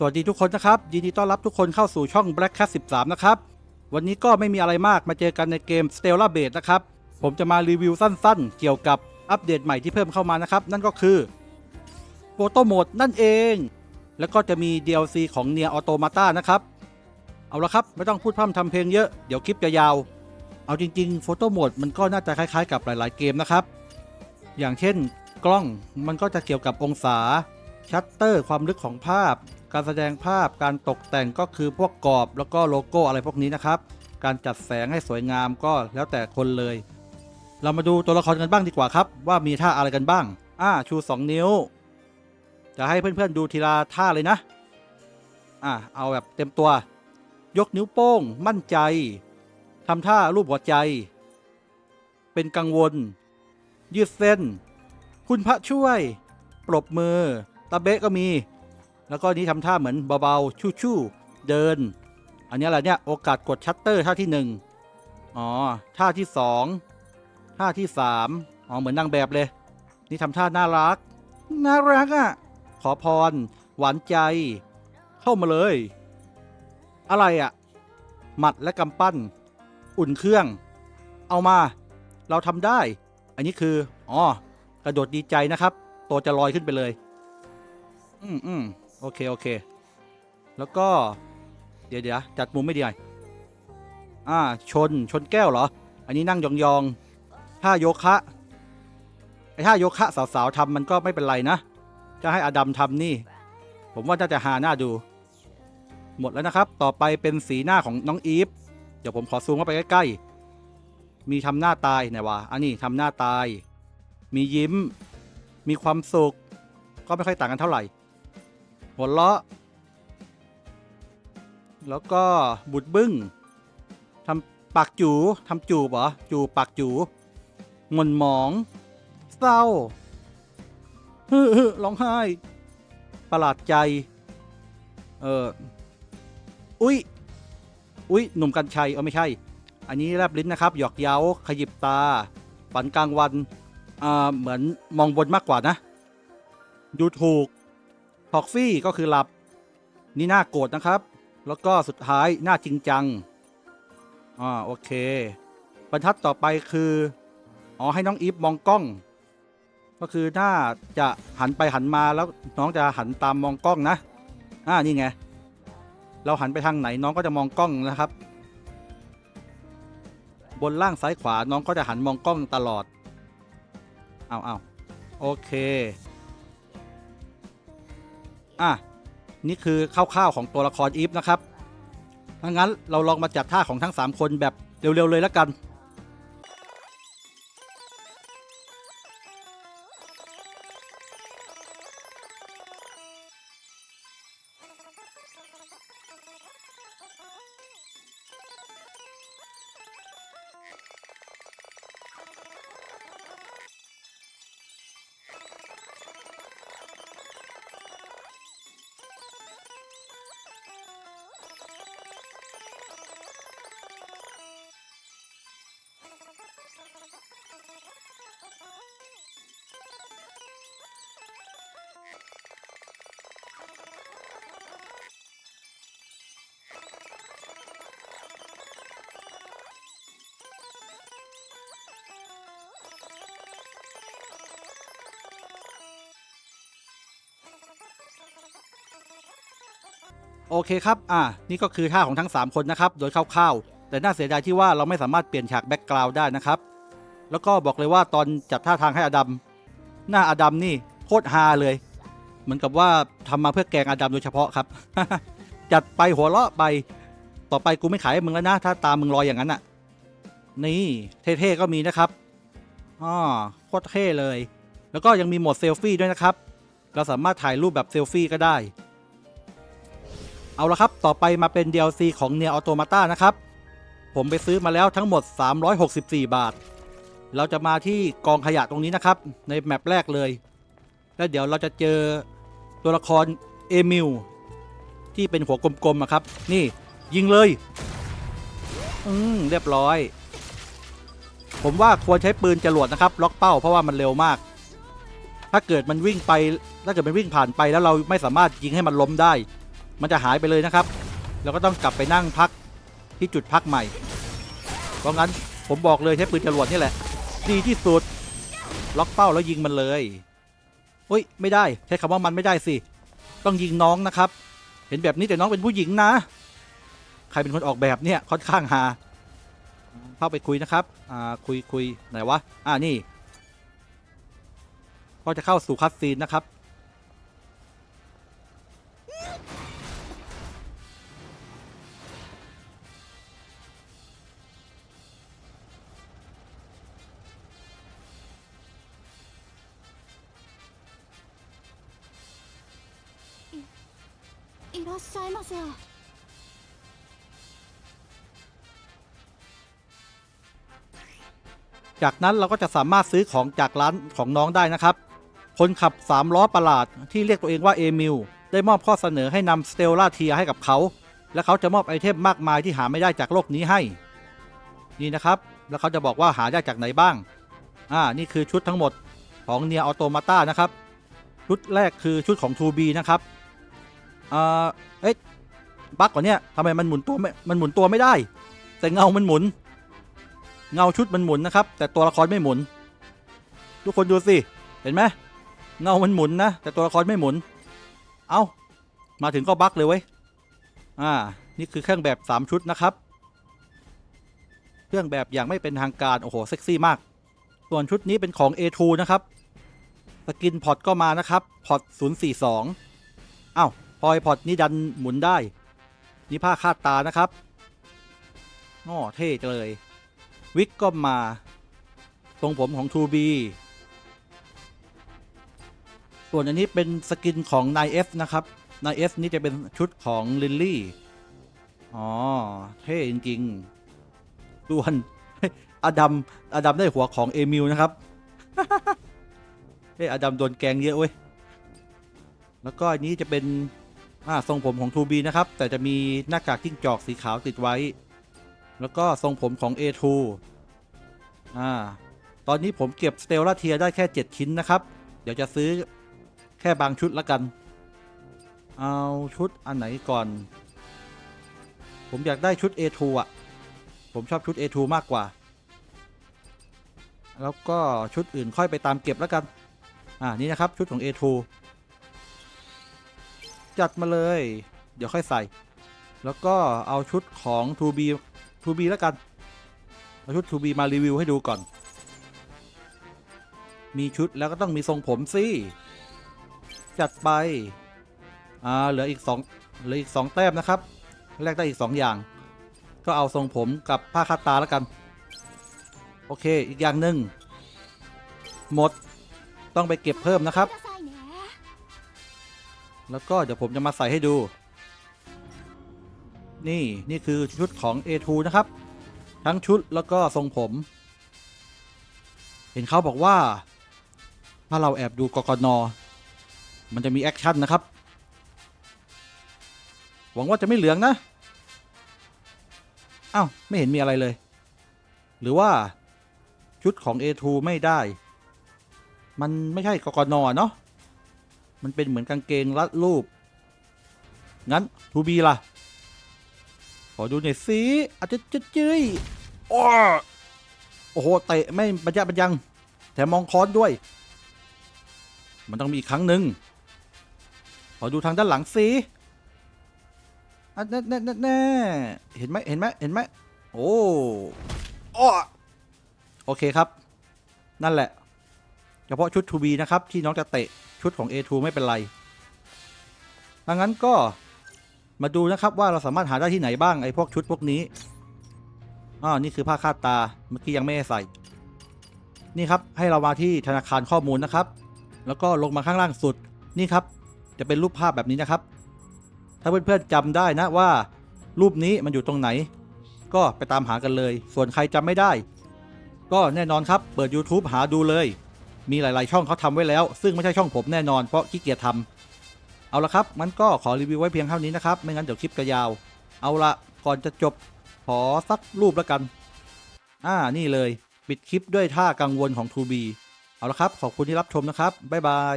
สวัสดีทุกคนนะครับ ยินดีต้อนรับทุกคนเข้าสู่ช่อง Black Cat 13 นะครับ วันนี้ก็ไม่มีอะไรมากมาเจอกันในเกม Stellar Base นะครับ ผมจะมารีวิวสั้นๆ เกี่ยวกับอัปเดตใหม่ที่เพิ่มเข้ามานะครับ นั่นก็คือ Photo Mode นั่นเอง แล้วก็จะมี DLC ของ Nier Automata นะครับ เอาละครับ ไม่ต้องพูดพร่ำทำเพลงเยอะเดี๋ยวคลิปจะยาว เอาจริงๆ Photo Mode มันก็น่าจะคล้ายๆ กับหลาย ๆ เกมนะครับ อย่างเช่น กล้องมันก็จะเกี่ยวกับองศาชัตเตอร์ความลึกของภาพ การแสดงภาพการตกแต่งก็คือพวกกรอบแล้วก็โลโก้อะไรพวกนี้นะครับ การจัดแสงให้สวยงามก็แล้วแต่คนเลย เรามาดูตัวละครกันบ้างดีกว่าครับ ว่ามีท่าอะไรกันบ้าง อ่าชู 2 นิ้ว จะให้เพื่อนๆดูทีละท่าเลยนะ อ่าเอาแบบเต็มตัว ยกนิ้วโป้ง มั่นใจทำท่ารูปหัวใจ เป็นกังวล ยืดเส้น คุณพระช่วย ปรบมือ ตะเบะก็มี แล้วก็นี้ทำท่าเหมือนเบาๆชู่ๆเดิน อันนี้อะไรเนี่ยโอกาสกดชัตเตอร์ท่าที่หนึ่งอ๋อท่าที่สองท่าที่สามอ๋อเหมือนนางแบบเลย นี่ทำท่าน่ารักน่ารักอะ่ะขอพร หวานใจ เข้ามาเลย อะไรอะ่ะ หมัดและกำปั้น อุ่นเครื่อง เอามา เราทำได้ อันนี้คือ อ๋อ กระโดดดีใจนะครับ ตัวจะลอยขึ้นไปเลย อืมอืม โอเค โอเค แล้วก็ เดี๋ยวเดี๋ยวจัดมุมไม่ดีหน่อยอ่า ชน ชนแก้วเหรอ อันนี้นั่งยองๆท่าโยคะ ไอ้ท่าโยคะสาวๆทำมันก็ไม่เป็นไรนะ จะให้อดัมทำนี่ ผมว่าน่าจะหาหน้าดู หมดแล้วนะครับ ต่อไปเป็นสีหน้าของน้องอีฟ เดี๋ยวผมขอซูมเข้าไปใกล้ๆ มีทำหน้าตายไหนวะ อันนี้ทำหน้าตาย มียิ้ม มีความสุข ก็ไม่ค่อยต่างกันเท่าไหร่ หัวเราะ แล้วก็บุดบึ้งทำปากจูทำจูบเหรอจูปากจูงนหมอง เศร้าฮึฮึร้องไห้ ประหลาดใจ เอออุ๊ยอุ๊ยหนุ่มกัญชัยเออไม่ใช่ อันนี้แลบลิ้นนะครับ หยอกเย้าขยิบตา ฝันกลางวัน อ่า เหมือนมองบนมากกว่านะ ดูถูก ทอกฟี่ก็คือหลับ นี่น่าโกรธนะครับ แล้วก็สุดท้ายน่าจริงจังอ่าโอเค บรรทัดต่อไปคือ อ๋อให้น้องอีฟมองกล้อง ก็คือน่าจะหันไปหันมาแล้วน้องจะหันตามมองกล้องนะ อ่านี่ไง เราหันไปทางไหนน้องก็จะมองกล้องนะครับ บนล่างซ้ายขวาน้องก็จะหันมองกล้องตลอด เอาเอาโอเค อะนี่คือคร่าวๆของตัวละครอีฟนะครับถ้างั้นเราลองมาจัดท่าของทั้ง 3 คนแบบเร็วๆเลยแล้วกัน โอเคครับ อะนี่ก็คือท่าของทั้ง 3 คนนะครับ โดยคร่าวๆ แต่น่าเสียดายที่ว่าเราไม่สามารถเปลี่ยนฉากแบ็กกราวด์ได้นะครับ แล้วก็บอกเลยว่าตอนจัดท่าทางให้อดัม หน้าอดัมนี่โคตรฮาเลย เหมือนกับว่าทำมาเพื่อแกงอดัมโดยเฉพาะครับ จัดไปหัวเราะไป ต่อไปกูไม่ขายให้มึงแล้วนะ ถ้าตามมึงลอยอย่างนั้นอะ นี่เท่ๆก็มีนะครับอ๋อโคตรเท่เลย แล้วก็ยังมีโหมดเซลฟี่ด้วยนะครับ เราสามารถถ่ายรูปแบบเซลฟี่ก็ได้ เอาละครับ ต่อไปมาเป็น DLC ของ Nier Automata นะครับ ผมไปซื้อมาแล้วทั้งหมด 364 บาท เราจะมาที่กองขยะตรงนี้นะครับ ในแมปแรกเลย แล้วเดี๋ยวเราจะเจอตัวละครเอมิลที่เป็นหัวกลมๆอะครับ นี่ยิงเลย อืม เรียบร้อย ผมว่าควรใช้ปืนจรวดนะครับ ล็อกเป้าเพราะว่ามันเร็วมาก ถ้าเกิดมันวิ่งไป ถ้าเกิดมันวิ่งผ่านไปแล้วเราไม่สามารถยิงให้มันล้มได้ มันจะหายไปเลยนะครับแล้วก็ต้องกลับไปนั่งพักที่จุดพักใหม่ เพราะงั้นผมบอกเลยใช้ปืนจรวดนี่แหละ ดีที่สุด ล็อกเป้าแล้วยิงมันเลยเฮ้ยไม่ได้ใช้คำว่ามันไม่ได้สิ ต้องยิงน้องนะครับ เห็นแบบนี้แต่น้องเป็นผู้หญิงนะ ใครเป็นคนออกแบบเนี่ยค่อนข้างหา เข้าไปคุยนะครับ อ่าคุยคุยไหนวะ อ่านี่ ก็จะเข้าสู่คัสซีนนะครับ らっしゃいませ จากนั้นเราก็จะสามารถซื้อของจากร้านของน้องได้นะครับ คนขับ 3 ล้อประหลาดที่เรียกตัวเองว่าเอมิลได้มอบข้อเสนอให้นำสเตลล่าเทียให้กับเขา และเขาจะมอบไอเทมมากมายที่หาไม่ได้จากโลกนี้ให้ นี่นะครับ แล้วเขาจะบอกว่าหาได้จากไหนบ้าง อ่า นี่คือชุดทั้งหมดของเนียออโตมาตานะครับ ชุดแรกคือชุดของ 2B นะครับ อ่าเอ๊ะบั๊กกว่าเนี้ยทำไมมันหมุนตัวไม่มันหมุนตัวไม่ได้ แต่เงามันหมุน เงาชุดมันหมุนนะครับ แต่ตัวละครไม่หมุน ทุกคนดูสิเห็นไหมเงามันหมุนนะแต่ตัวละครไม่หมุน เอา้ามาถึงก็บั๊กเลยเว้ยอ่า นี่คือเครื่องแบบ 3 ชุดนะครับ เครื่องแบบอย่างไม่เป็นทางการ โอ้โห เซ็กซี่มาก ส่วนชุดนี้เป็นของ A2 นะครับ สกินพอตก็มานะครับ พอร์ต042อ้าว พอยพอร์ตนี้ดันหมุนได้ นี่ผ้าคาดตานะครับอ้อเท่จเลย วิกก็มาทรงผมของ 2B ส่วนอันนี้เป็นสกินของ 9F นะครับ 9F นี่จะเป็นชุดของลิลลี่ อ๋อ เท่จริงๆส่วน อดัม อดัมได้หัวของเอมิลนะครับ เฮ้ยอดัมโดนแกงเยอะเว้ย แล้วก็อันนี้จะเป็น อ่าทรงผมของ 2B นะครับ แต่จะมีหน้ากากจิ้งจอกสีขาวติดไว้ แล้วก็ทรงผมของ A2 อ่า ตอนนี้ผมเก็บสเตลลาเทียได้แค่ 7 ชิ้นนะครับ เดี๋ยวจะซื้อแค่บางชุดละกัน เอาชุดอันไหนก่อน ผมอยากได้ชุด A2 อะ ผมชอบชุด A2 มากกว่า แล้วก็ชุดอื่นค่อยไปตามเก็บแล้วกัน อ่า นี่นะครับชุดของ A2 จัดมาเลย เดี๋ยวค่อยใส่ แล้วก็เอาชุดของทูบีทูบีแล้วกัน เอาชุดทูบีมารีวิวให้ดูก่อน มีชุดแล้วก็ต้องมีทรงผมสิ จัดไป อ่า เหลืออีก2เหลืออีก 2 แต้มนะครับ แลกได้อีก 2 อย่าง ก็เอาทรงผมกับผ้าคาตาแล้วกัน โอเค อีกอย่างหนึ่งหมด ต้องไปเก็บเพิ่มนะครับ แล้วก็เดี๋ยวผมจะมาใส่ให้ดู นี่นี่คือชุดของ A2 นะครับ ทั้งชุดแล้วก็ทรงผม เห็นเขาบอกว่า ถ้าเราแอบดูกกน มันจะมีแอคชั่นนะครับ หวังว่าจะไม่เหลืองนะอ้าวไม่เห็นมีอะไรเลย หรือว่าชุดของ A2 ไม่ได้ มันไม่ใช่กกนเนาะ มันเป็นเหมือนกางเกงรัดรูป งั้นทูบีล่ะ ขอดูหน่อยสิอาจจะจะจื้ยอ้อโอ้โหเตะไม่บรรยะบรรยัง แถมมองคอนด้วย มันต้องมีอีกครั้งหนึ่งขอดูทางด้านหลังสิอะแน่แน่แน่แน่เห็นไหมเห็นไหมเห็นไหมโอ้อ้อโอเคครับ นั่นแหละ เฉพาะชุด 2B นะครับ ที่น้องจะเตะชุดของ A2 ไม่เป็นไรดังนั้นก็มาดูนะครับว่าเราสามารถหาได้ที่ไหนบ้างไอ้พวกชุดพวกนี้อ่านี่คือผ้าคาดตาเมื่อกี้ยังไม่ได้ใส่ นี่ครับให้เรามาที่ธนาคารข้อมูลนะครับ แล้วก็ลงมาข้างล่างสุดนี่ครับ จะเป็นรูปภาพแบบนี้นะครับ ถ้าเพื่อนๆจำได้นะว่า รูปนี้มันอยู่ตรงไหน ก็ไปตามหากันเลย ส่วนใครจำไม่ได้ ก็แน่นอนครับเปิด YouTube หาดูเลย มีหลาย ๆ ช่องเขาทำไว้แล้ว ซึ่งไม่ใช่ช่องผมแน่นอนเพราะขี้เกียจทำเอาละครับมันก็ขอรีวิวไว้เพียงเท่านี้นะครับ ไม่งั้นเดี๋ยวคลิปจะยาว เอาละก่อนจะจบขอสักรูปแล้วกัน อ่านี่เลย ปิดคลิปด้วยท่ากังวลของ 2B เอาละครับ ขอบคุณที่รับชมนะครับ บ๊ายบาย